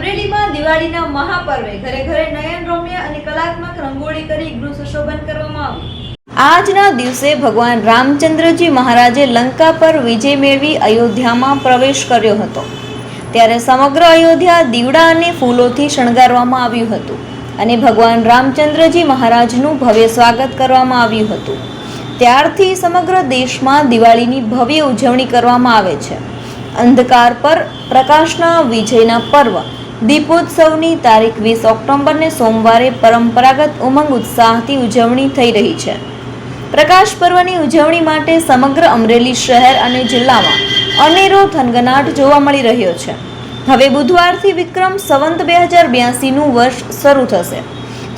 અમરેલીમાં દિવાળીના મહાપર્વે. ઘરે ઘરે નયન રમ્ય અને કલાત્મક રંગોળી કરી ગૃહ સુશોભન કરવામાં આવ્યું. આજના દિવસે ભગવાન રામચંદ્રજી મહારાજે લંકા પર વિજય મેળવી અયોધ્યામાં પ્રવેશ કર્યો હતો. ત્યારે સમગ્ર અયોધ્યા દીવડા અને ફૂલોથી શણગારવામાં આવ્યું હતું અને ભગવાન રામચંદ્રજી મહારાજનું ભવ્ય સ્વાગત કરવામાં આવ્યું હતું. ત્યારથી સમગ્ર દેશમાં દિવાળીની ભવ્ય ઉજવણી કરવામાં આવે છે. અંધકાર પર પ્રકાશના વિજયના પર્વ દીપોત્સવની તારીખ વીસ ઓક્ટોબરને સોમવારે પરંપરાગત ઉમંગ ઉત્સાહથી ઉજવણી થઈ રહી છે. પ્રકાશ પર્વની ઉજવણી માટે સમગ્ર અમરેલી શહેર અને જિલ્લામાં અનેરો થનગનાટ જોવા મળી રહ્યો છે. હવે બુધવારથી વિક્રમ સંવંત બે હજાર બ્યાસીનું વર્ષ શરૂ થશે.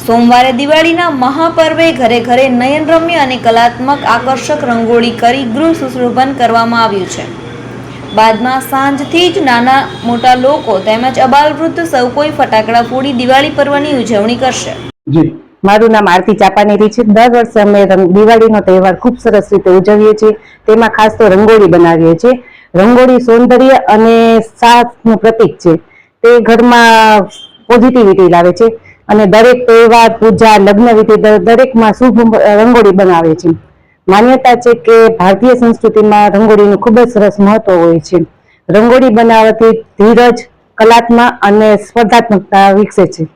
સોમવારે દિવાળીના મહાપર્વે ઘરે ઘરે નયનરમ્ય અને કલાત્મક આકર્ષક રંગોળી કરી ગૃહ સુશોભન કરવામાં આવ્યું છે. બાદમાં સાંજથી જ નાના મોટા લોકો તેમજ અબાલવૃદ્ધ સૌ કોઈ ફટાકડા ફોડી દિવાળી પર્વની ઉજવણી કરશે. મારું નામ આરતી ચાપાનેરી છે. દર વર્ષે અમે દિવાળીનો તહેવાર ખૂબ સરસ રીતે ઉજવીએ છીએ. તેમાં ખાસ તો રંગોળી બનાવીએ છીએ. રંગોળી સૌંદર્ય અને સાથનું પ્રતીક છે. તે ઘરમાં પોઝિટિવિટી લાવે છે. અને દરેક તહેવાર પૂજા લગ્ન વિધિ દરેકમાં શુભ રંગોળી બનાવે છે માન્યતા છે કે ભારતીય સંસ્કૃતિમાં રંગોળીનું ખૂબ જ સરસ મહત્વ હોય છે. રંગોળી બનાવવાથી ધીરજ, કલાત્મક અને સ્પર્ધાત્મકતા વિકસે છે.